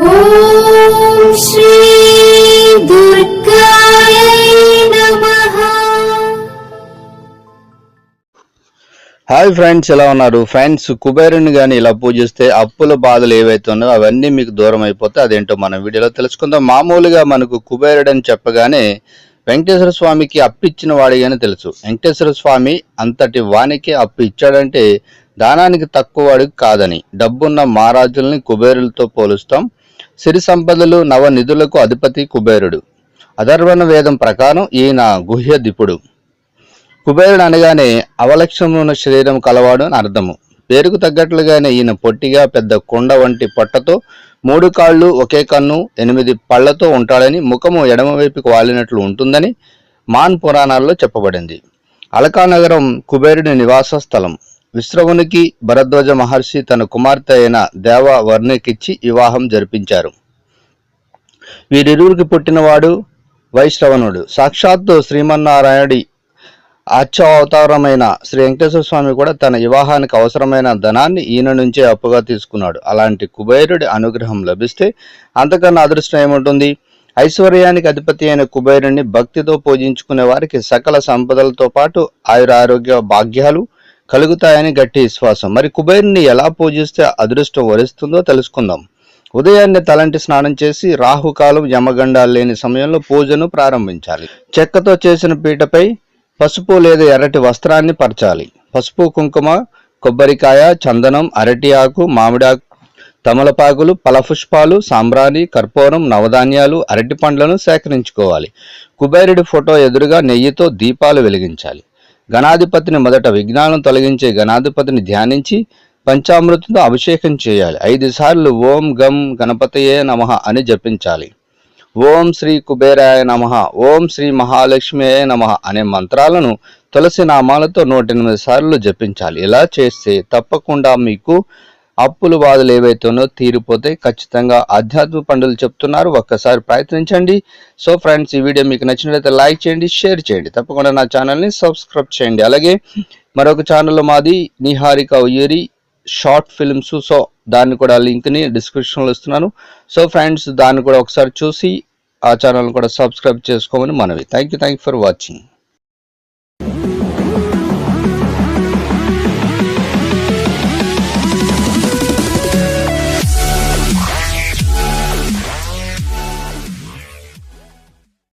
Hi friends ఎలా ఉన్నారు? Friends కుబేరుని కానీ ఇలా పూజిస్తే అప్పుల బాధలు ఏవైతే ఉన్నాయో అవన్నీ మీకు దూరం అయిపోతే అదేంటో మనం వీడియోలో తెలుసుకుందాం. మామూలుగా మనకు కుబేరుడు అని చెప్పగానే వెంకటేశ్వర స్వామికి అప్పు ఇచ్చిన వాడిగానే తెలుసు. వెంకటేశ్వర స్వామి అంతటి వానికి అప్పు ఇచ్చాడంటే దానానికి తక్కువ వాడికి కాదని. డబ్బున్న మహారాజుల్ని కుబేరులతో పోలుస్తాం. సిరి సంపదలు నవ నిధులకు అధిపతి కుబేరుడు. అధర్వణ వేదం ప్రకారం ఈయన గుహ్య దిపుడు. కుబేరుడు అనగానే అవలక్షణమున శరీరం కలవాడు అని అర్థము. పేరుకు తగ్గట్లుగానే ఈయన పొట్టిగా పెద్ద కొండ వంటి పొట్టతో మూడు కాళ్ళు ఒకే కన్ను ఎనిమిది పళ్ళతో ఉంటాడని ముఖము ఎడమవైపుకు వాలినట్లు ఉంటుందని మాన్ పురాణాల్లో చెప్పబడింది. అలకానగరం కుబేరుడి నివాస స్థలం. విశ్రవునికి భరద్వాజ మహర్షి తన కుమార్తె అయిన దేవవర్ణికిచ్చి వివాహం జరిపించారు. వీరిరువురికి పుట్టినవాడు వైశ్రవణుడు సాక్షాత్తు శ్రీమన్నారాయణుడి ఆచ్య అవతారమైన శ్రీ వెంకటేశ్వర స్వామి కూడా తన వివాహానికి అవసరమైన ధనాన్ని ఈయన నుంచే అప్పుగా తీసుకున్నాడు. అలాంటి కుబేరుడి అనుగ్రహం లభిస్తే అంతకన్నా అదృష్టం ఏముంటుంది? ఐశ్వర్యానికి అధిపతి అయిన కుబేరుణ్ణి భక్తితో పూజించుకునే వారికి సకల సంపదలతో పాటు ఆయుర ఆరోగ్య భాగ్యాలు కలుగుతాయని గట్టి విశ్వాసం. మరి కుబేరుని ఎలా పూజిస్తే అదృష్టం వరిస్తుందో తెలుసుకుందాం. ఉదయాన్నే తలంటి స్నానం చేసి రాహుకాలం యమగండాలు లేని సమయంలో పూజను ప్రారంభించాలి. చెక్కతో చేసిన పీటపై పసుపు లేదా ఎర్రటి వస్త్రాన్ని పరచాలి. పసుపు కుంకుమ కొబ్బరికాయ చందనం అరటి ఆకు మామిడాకు తమలపాకులు ఫలపుష్పాలు సాంబ్రాణి కర్పూరం నవధాన్యాలు అరటి పండ్లను సేకరించుకోవాలి. కుబేరుడి ఫోటో ఎదురుగా నెయ్యితో దీపాలు వెలిగించాలి. గణాధిపతిని మొదట విఘ్నాలను తొలగించే గణాధిపతిని ధ్యానించి పంచామృతంతో అభిషేకం చేయాలి. ఐదు సార్లు ఓం గం గణపతయే నమః అని జపించాలి. ఓం శ్రీ కుబేరాయ నమ ఓం శ్రీ మహాలక్ష్మియే నమ అనే మంత్రాలను తులసి నామాలతో నూట ఎనిమిది సార్లు జపించాలి. ఇలా చేస్తే తప్పకుండా మీకు అప్పులు బాధలు ఏవైతేనో తీరిపోతే ఖచ్చితంగా ఆధ్యాత్మిక పండుగలు చెప్తున్నారు. ఒక్కసారి ప్రయత్నించండి. సో ఫ్రెండ్స్ ఈ వీడియో మీకు నచ్చినట్లయితే లైక్ చేయండి షేర్ చేయండి. తప్పకుండా నా ఛానల్ని సబ్స్క్రైబ్ చేయండి. అలాగే మరొక ఛానల్ మాది Niharika Uyyuri short films so దాన్ని కూడా లింక్ని డిస్క్రిప్షన్లో ఇస్తున్నాను. సో ఫ్రెండ్స్ దాన్ని కూడా ఒకసారి చూసి ఆ ఛానల్ కూడా సబ్స్క్రైబ్ చేసుకోమని మనవి. Thank you thank you for watching